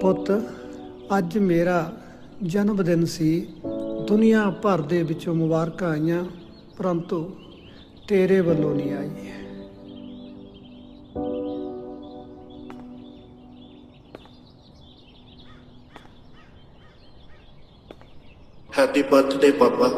ਪੁੱਤ, ਅੱਜ ਮੇਰਾ ਜਨਮ ਦਿਨ ਸੀ। ਦੁਨੀਆ ਭਰ ਦੇ ਵਿੱਚੋਂ ਮੁਬਾਰਕਾਂ ਆਈਆਂ, ਪਰੰਤੂ ਤੇਰੇ ਵੱਲੋਂ ਨਹੀਂ ਆਈ ਹੈਪੀ ਬਰਥਡੇ ਪਾਪਾ